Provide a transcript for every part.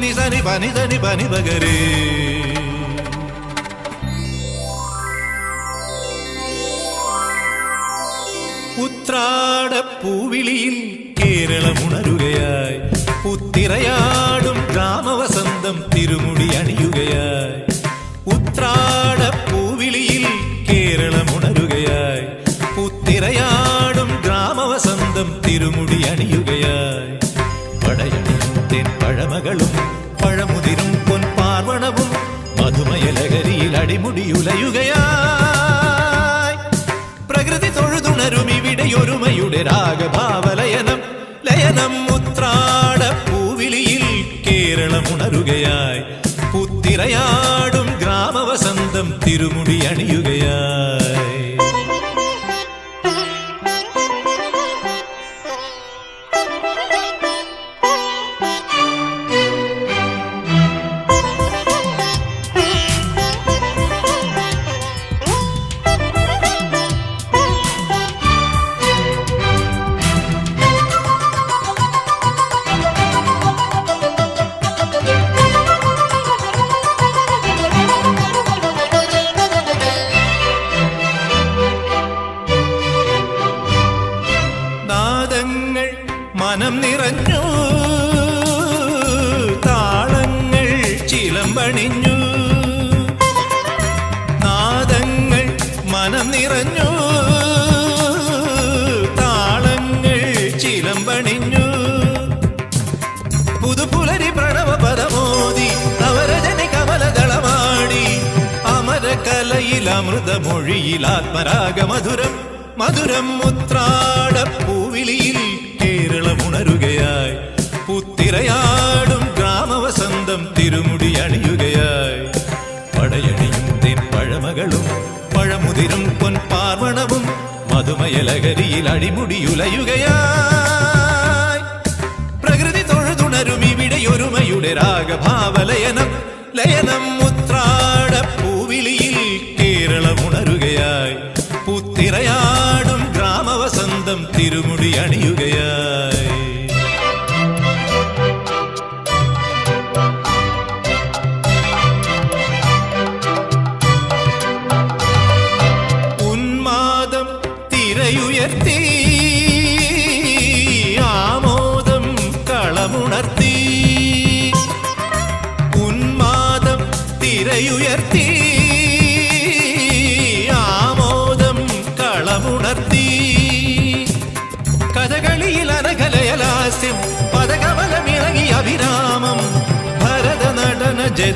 നി സനി പനി സനി പനി പകരേ ഉത്രാടപ്പൂവിളിയിൽ കേരളമുണരുകയായി പുത്തിറയാടും ഗ്രാമവസന്തം അടിമുടിയുലയുകയായി പ്രകൃതി തൊഴുതുണരും ഇവിടെ ഒരുമയുടെ രാഗഭാവലയനം. ലയനം ഉത്രാട പൂവിളിയിൽ കേരളമുണരുകയായി. പുത്തിരയാടും ഗ്രാമവസന്തം തിരുമുടി അണിയുകയായി. അമൃതമൊഴിയിൽ ആത്മരാഗ മധുരം ഉത്രാട പൂവിളിയിൽ കേരളമുണരുകയായി പുത്തിരയാടും ഗ്രാമവസന്തം തിരുമുടി അണിയുകയായി. പടയണിയും തെൻ പഴമകളും പഴമുതിരും പൊൻപാർവണവും മധുമയലകരിയിൽ അടിമുടിയുലയുകയായി. പ്രകൃതി തൊഴുതുണരും ഇവിടെ ഒരുമയുടെ രാഗഭാവലയനം ലയനം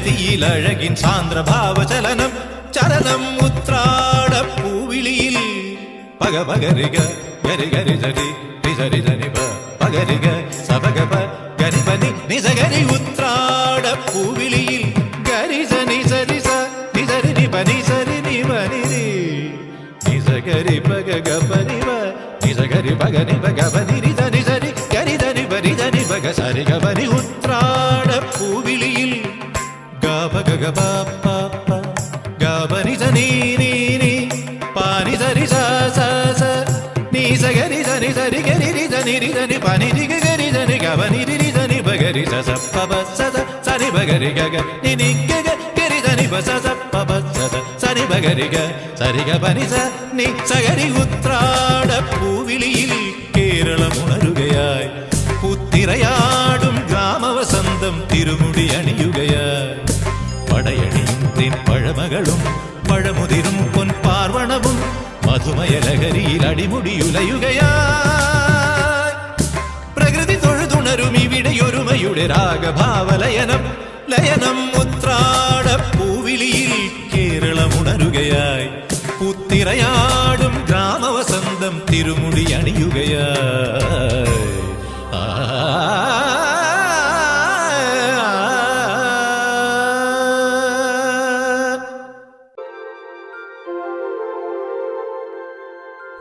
நிலத்தியில் அழகின் சாந்திர பாவ சலனம் சரணம் உத்ராட பூவிழியில். பக பகரிக கரி கரி ஜடி ரிசரி ஜனிப பகரிக சபகப கரிபனி நிசகரி உத்ராட பூவிழியில். கரிச நிசரிச நிசரி நிப நிசரி நிப நிரி. நிசகரி பக கபனிவ நிசகரி பக நிப கபனிரித நிசரி கரிதனி பரிதனி பக சரி கபனி உத்ராட பூவி గగ బాప్ప గబని స నీ నీ నీ పాని సరి స స స నీ స గరి సని సరి గరి రి జని రి జని పని రి గరి జని గబని రి రి జని బగరి స స ప బ స స సని బగరి గగ ని ని గగ గరి జని బ స స ప బ స స సని బగరి గ సరి గ పని స ని స గరి உத்ராட பூவிழியில் கேரளம் உணருகையாய் புத்திரையாடும் கிராம வசந்தம் திருமுடி அணியும் പഴമകളും പഴമുതിരും പൊൻപാർവണവും മധുമയലകരിയിൽ അടിമുടിയുലയുകയാ പ്രകൃതി തൊഴുതുണരും ഇവിടെ ഒരുമയുടെ രാഗഭാവലയനം ലയനം ഉത്രാട പൂവിളിയിൽ കേരളമുണരുകയായി. പുത്തിറയാടും ഗ്രാമവസന്തം തിരുമുടി അണിയുകയായി.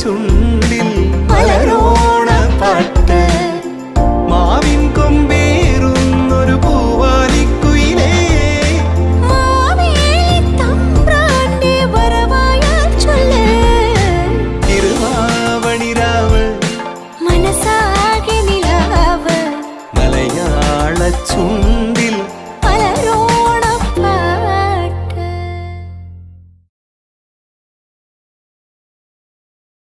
ചുണ്ടിൽ